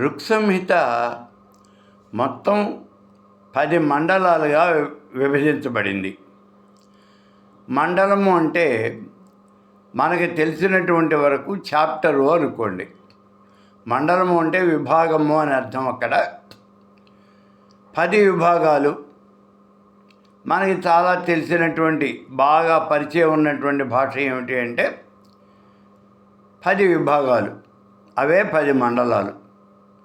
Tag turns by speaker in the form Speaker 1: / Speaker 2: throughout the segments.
Speaker 1: ఋక్సంహిత మొత్తం పది మండలాలుగా వి- విభజించబడింది. మండలము అంటే మనకి తెలిసినటువంటి వరకు చాప్టరు అనుకోండి. మండలము అంటే విభాగము అని అర్థం అక్కడ. పది విభాగాలు. మనకి చాలా తెలిసినటువంటి బాగా పరిచయం ఉన్నటువంటి భాష ఏమిటి అంటే పది విభాగాలు. అవే పది మండలాలు.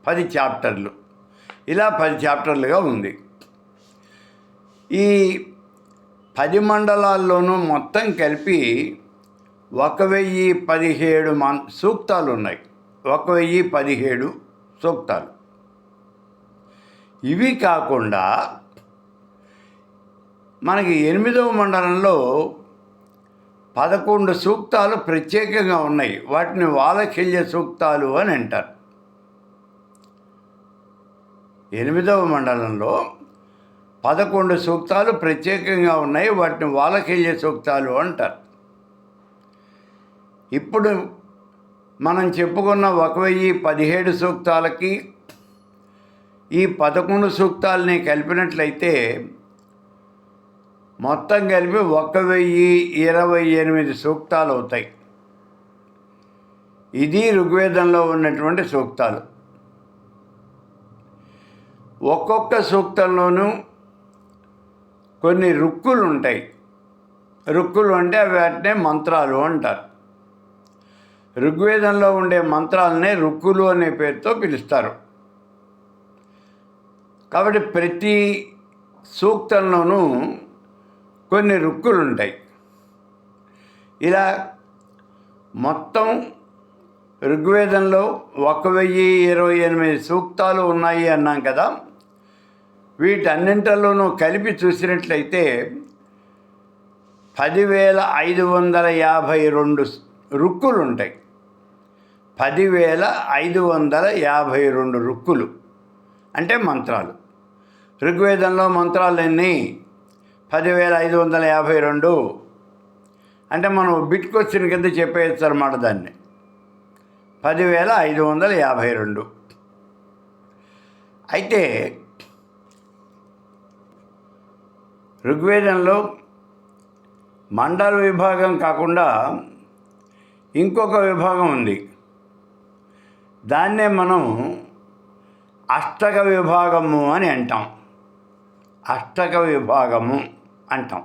Speaker 1: పది చాప్టర్లు. ఇలా పది చాప్టర్లుగా ఉంది. ఈ పది మండలాల్లోనూ మొత్తం కలిపి ఒక వెయ్యి పదిహేడు మన్ సూక్తాలు ఉన్నాయి ఒక వెయ్యి పదిహేడు సూక్తాలు. ఇవి కాకుండా మనకి ఎనిమిదవ మండలంలో పదకొండు సూక్తాలు ప్రత్యేకంగా ఉన్నాయి. వాటిని వాలకిల్య సూక్తాలు అని అంటారు. ఎనిమిదవ మండలంలో పదకొండు సూక్తాలు ప్రత్యేకంగా ఉన్నాయి. వాటిని వాలకేయ సూక్తాలు అంటారు. ఇప్పుడు మనం చెప్పుకున్న ఒక వెయ్యి పదిహేడు సూక్తాలకి ఈ పదకొండు సూక్తాలని కలిపినట్లయితే మొత్తం కలిపి ఒక వెయ్యి ఇరవై ఎనిమిది సూక్తాలు అవుతాయి. ఇది ఋగ్వేదంలో ఉన్నటువంటి సూక్తాలు. ఒక్కొక్క సూక్తంలోనూ కొన్ని రుక్కులు ఉంటాయి రుక్కులు అంటే వాటినే మంత్రాలు అంటారు. ఋగ్వేదంలో ఉండే మంత్రాలనే రుక్కులు అనే పేరుతో పిలుస్తారు. కాబట్టి ప్రతి సూక్తంలోనూ కొన్ని రుక్కులు ఉంటాయి ఇలా మొత్తం ఋగ్వేదంలో ఒక వెయ్యి ఇరవై ఎనిమిది సూక్తాలు ఉన్నాయి అన్నాం కదా. వీటన్నింటిలోనూ కలిపి చూసినట్లయితే పదివేల ఐదు వందల యాభై రెండు రుక్కులు ఉంటాయి పదివేల ఐదు వందల యాభై రెండు రుక్కులు. అంటే మంత్రాలు. ఋగ్వేదంలో మంత్రాలన్నీ పదివేల ఐదు వందల యాభై రెండు. అంటే మనం బిట్ క్వశ్చన్ కింద చెప్పేయచ్చు అనమాట దాన్ని. పదివేల ఐదు వందల యాభై రెండు. అయితే ఋగ్వేదంలో మండల విభాగం కాకుండా ఇంకొక విభాగం ఉంది. దాన్నే మనం అష్టక విభాగము అని అంటాం. అష్టక విభాగము అంటాం.